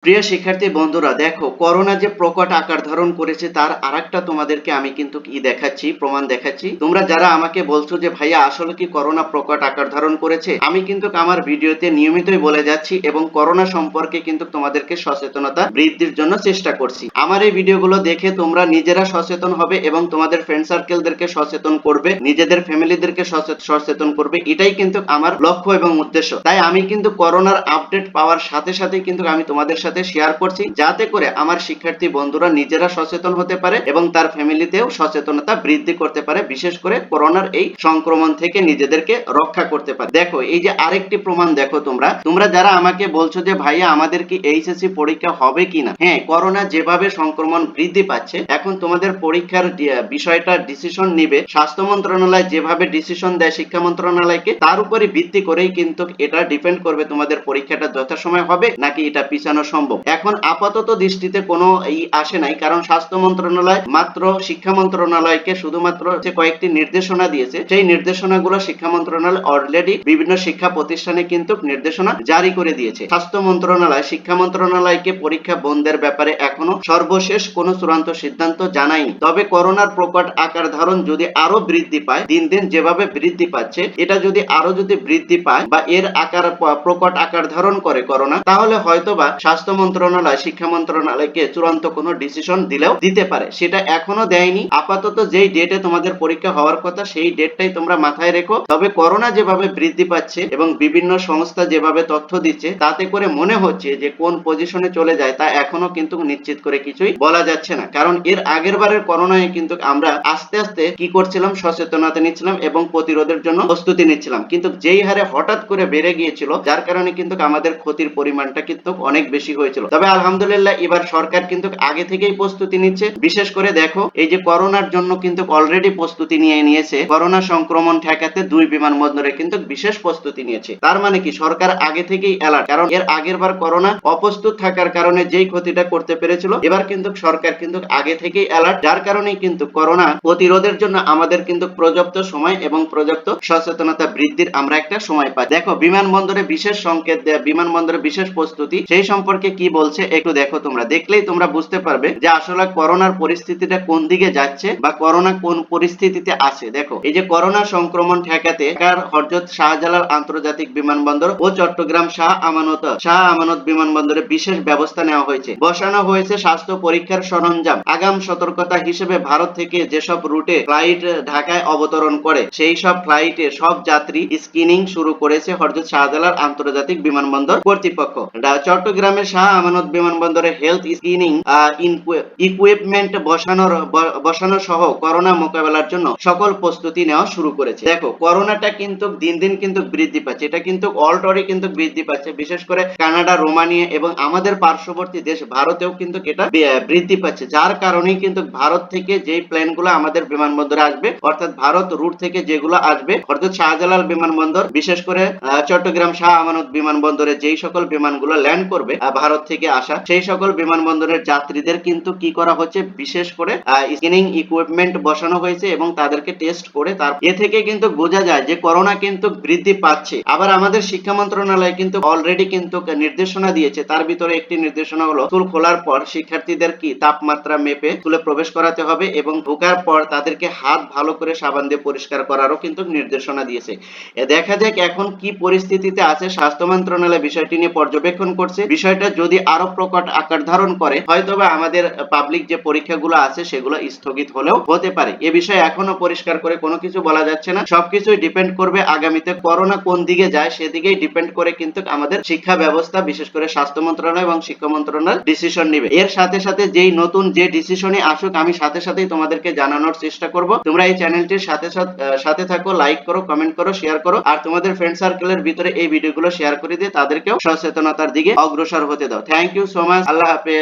প্রিয় শিক্ষার্থী বন্ধুরা, দেখো, করোনা যে প্রকট আকার ধারণ করেছে, তার আরেকটা তোমাদেরকে আমি কিন্তু ই দেখাচ্ছি, প্রমাণ দেখাচ্ছি। তোমরা যারা আমাকে বলছো যে, ভাইয়া, আসলে কি করোনা প্রকট আকার ধারণ করেছে? আমি কিন্তু আমার ভিডিওতে নিয়মিতই বলে যাচ্ছি এবং করোনা সম্পর্কে কিন্তু তোমাদেরকে সচেতনতা বৃদ্ধির জন্য চেষ্টা করছি। আমার এই ভিডিওগুলো দেখে তোমরা নিজেরা সচেতন হবে এবং তোমাদের ফ্রেন্ড সার্কেলদেরকে সচেতন করবে, নিজেদের ফ্যামিলিদেরকে সচে- সচেতন করবে, এটাই কিন্তু আমার লক্ষ্য এবং উদ্দেশ্য। তাই আমি কিন্তু করোনার আপডেট পাওয়ার সাথে সাথে কিন্তু আমি তোমাদের সাথে শেয়ার করছি, যাতে করে আমার শিক্ষার্থী বন্ধুরা নিজেরা সচেতন হতে পারে এবং তার ফ্যামিলিতেও সচেতনতা বৃদ্ধি করতে পারে, বিশেষ করে করোনার এই সংক্রমণ থেকে নিজেদেরকে রক্ষা করতে পারে। দেখো, এই যে আরেকটি প্রমাণ দেখো তোমরা। তোমরা যারা আমাকে বলছো যে, ভাইয়া, আমাদের কি এইচএসসি পরীক্ষা হবে কিনা? হ্যাঁ করোনা যেভাবে সংক্রমণ বৃদ্ধি পাচ্ছে, এখন তোমাদের পরীক্ষার বিষয়টা ডিসিশন নিবে। স্বাস্থ্য মন্ত্রণালয় যেভাবে ডিসিশন দেয় শিক্ষা মন্ত্রণালয়কে, তার উপরে ভিত্তি করেই কিন্তু এটা ডিপেন্ড করবে তোমাদের পরীক্ষাটা যথাসময় হবে, নাকি এটা পিছানো সম্ভব। এখন আপাতত দৃষ্টিতে কোনো এই আসে নাই, কারণ স্বাস্থ্য মন্ত্রণালয় মাত্র শিক্ষা মন্ত্রণালয়কে শুধুমাত্র যে কয়েকটি নির্দেশনা দিয়েছে। সেই নির্দেশনাগুলো শিক্ষা মন্ত্রণালয় অলরেডি বিভিন্ন শিক্ষা প্রতিষ্ঠানে কিন্তু নির্দেশনা জারি করে দিয়েছে। স্বাস্থ্য মন্ত্রণালয়, শিক্ষা মন্ত্রণালয়কে পরীক্ষা বন্ধের ব্যাপারে এখনও সর্বশেষ কোনো চূড়ান্ত সিদ্ধান্ত জানায়নি। তবে করোনার প্রকট আকার ধারণ যদি আরও বৃদ্ধি পায়, দিন দিন যেভাবে বৃদ্ধি পাচ্ছে, এটা যদি আরও যদি বৃদ্ধি পায় বা এর আকার প্রকট আকার ধারণ করে করোনা, তাহলে হয়তোবা স্বাস্থ্য মন্ত্রণালয়, শিক্ষা মন্ত্রণালয়কে চূড়ান্ত কোনো ডিসিশন দিলেও দিতে পারে। সেটা এখনও দেয়নি। আপাতত যেই ডেটে তোমাদের পরীক্ষা হওয়ার কথা, সেই ডেটটাই তোমরা মাথায় রেখো। তবে করোনা যেভাবে বৃদ্ধি পাচ্ছে এবং বিভিন্ন সংস্থা যেভাবে তথ্য দিচ্ছে, তাতে করে মনে হচ্ছে যে কোন পজিশনে চলে যায় তা এখনও কিন্তু নিশ্চিত করে কিছুই বলা যাচ্ছে না। কারণ এর আগের বারের করোনায় কিন্তু আমরা আস্তে আস্তে কি করছিলাম, সচেতনতা নিচ্ছিলাম এবং প্রতিরোধের জন্য প্রস্তুতি নিচ্ছিলাম। কিন্তু যেই হারে হঠাৎ করে বেড়ে গিয়েছিল, যার কারণে কিন্তু আমাদের ক্ষতির পরিমাণটা কিন্তু অনেক বেশি হয়েছিল। তবে আলহামদুলিল্লাহ এবার সরকার কিন্তু আগে থেকেই প্রস্তুতি নিচ্ছে। বিশেষ করে দেখো, এই যে করোনার জন্য কিন্তু অলরেডি প্রস্তুতি নিয়ে নিয়েছে। করোনা সংক্রমণ ঠেকাতে দুই বিমানবন্দরে কিন্তু বিশেষ প্রস্তুতি নিয়েছে। তার মানে কি, সরকার আগে থেকেই অ্যালার্ট কারণ এর আগের বার করোনা অপ্রস্তুত থাকার কারণে যেই ক্ষতিটা করতে পেরেছিল, এবার কিন্তু সরকার কিন্তু আগে থেকেই অ্যালার্ট যার কারণেই কিন্তু করোনা প্রতিরোধের জন্য আমাদের কিন্তু পর্যাপ্ত সময় এবং পর্যাপ্ত সচেতনতা বৃদ্ধির আমরা একটা সময় পাই। দেখো, বিমানবন্দরে বিশেষ সংকেত দেয়া, বিমানবন্দরে বিশেষ প্রস্তুতি, সেই সম্পর্কে কি বলছে একটু দেখো তোমরা। দেখলেই তোমরা বুঝতে পারবে যে আসলে করোনার পরিস্থিতিটা কোন দিকে যাচ্ছে বা করোনা কোন পরিস্থিতিতে আছে। দেখো, এই যে করোনা সংক্রমণ ঠেকাতে হযরত শাহজালাল আন্তর্জাতিক বিমানবন্দর ও চট্টগ্রাম শাহ আমানত শাহ আমানত বিমানবন্দরে বিশেষ ব্যবস্থা নেওয়া হয়েছে। বসানো হয়েছে স্বাস্থ্য পরীক্ষার সরঞ্জাম। আগাম সতর্কতা হিসেবে ভারত থেকে যেসব রুটে ফ্লাইট ঢাকায় অবতরণ করে, সেই সব ফ্লাইটে সব যাত্রী স্ক্রিনিং শুরু করেছে হরজত শাহজালাল আন্তর্জাতিক বিমানবন্দর কর্তৃপক্ষ। চট্টগ্রামের শাহ আমানত বিমানবন্দরে হেলথ স্ক্রিনিং ইকুইপমেন্ট বসানোর বসানো সহ করোনা মোকাবেলার জন্য সকল প্রস্তুতি নেওয়া শুরু করেছে। দেখো, করোনাটা কিন্তু দিন দিন কিন্তু বৃদ্ধি পাচ্ছে। এটা কিন্তু অলরেডি কিন্তু বৃদ্ধি পাচ্ছে। বিশেষ করে কানাডা, রোমানিয়া এবং আমাদের পার্শ্ববর্তী দেশ ভারতেও কিন্তু এটা বৃদ্ধি পাচ্ছে। যার কারণেই কিন্তু ভারত থেকে যেই প্লেনগুলো আমাদের বিমানবন্দরে আসবে, অর্থাৎ ভারত রুট থেকে যেগুলো আসবে, অর্থাৎ শাহজালাল বিমানবন্দর, বিশেষ করে চট্টগ্রাম শাহ আমানত বিমানবন্দরে যেই সকল বিমানগুলো ল্যান্ড করবে ভারত থেকে আসা। সেই সকল বিমানবন্দরের যাত্রীদের কিন্তু কি করা হচ্ছে? বিশেষ করে স্ক্রিনিং ইকুইপমেন্ট বসানো হয়েছে এবং তাদেরকে টেস্ট করে তার এ থেকে কিন্তু বোঝা যায় যে করোনা কিন্তু বৃদ্ধি পাচ্ছে। আবার আমাদের শিক্ষা মন্ত্রণালয় কিন্তু অলরেডি কিন্তু নির্দেশনা দিয়েছে। তার ভিতরে একটি নির্দেশনা হলো স্কুল খোলার পর শিক্ষার্থীদের কি তাপমাত্রা মেপে স্কুলে প্রবেশ করাতে হবে এবং ঢোকার পর তাদেরকে হাত ভালো করে সাবান দিয়ে পরিষ্কার করারও কিন্তু নির্দেশনা দিয়েছে। দেখা যাক এখন কি পরিস্থিতিতে আছে। স্বাস্থ্য মন্ত্রণালয় বিষয়টি নিয়ে পর্যবেক্ষণ করছে। বিষয়টা যদি আরও প্রকট আকার ধারণ করে, হয়তোবা আমাদের পাবলিক যে পরীক্ষাগুলো আছে সেগুলো স্থগিত হলেও হতে পারে। এ বিষয়ে এখনও পরিষ্কার করে কোনো কিছু বলা যাচ্ছে না। সবকিছুই ডিপেন্ড করবে আগামীতে করোনা কোন দিকে যায় সেদিকেই ডিপেন্ড করে কিন্তু আমাদের শিক্ষা ব্যবস্থা, বিশেষ করে স্বাস্থ্য মন্ত্রণালয় এবং শিক্ষা মন্ত্রণালয় ডিসিশন নিবে। এর সাথে সাথে যেই নতুন যে ডিসিশনই আসুক, আমি সাথে সাথেই তোমাদেরকে জানানোর চেষ্টা করব। তোমরা এই চ্যানেলটির সাথে সাথে থাকো লাইক করো কমেন্ট করো শেয়ার করো। আর তোমাদের ফ্রেন্ড সার্কেলের ভিতরে এই ভিডিওগুলো শেয়ার করে দিয়ে তাদেরকেও সচেতনতার দিকে অগ্রসর হতে দাও thank you so much Allah হাফেজ।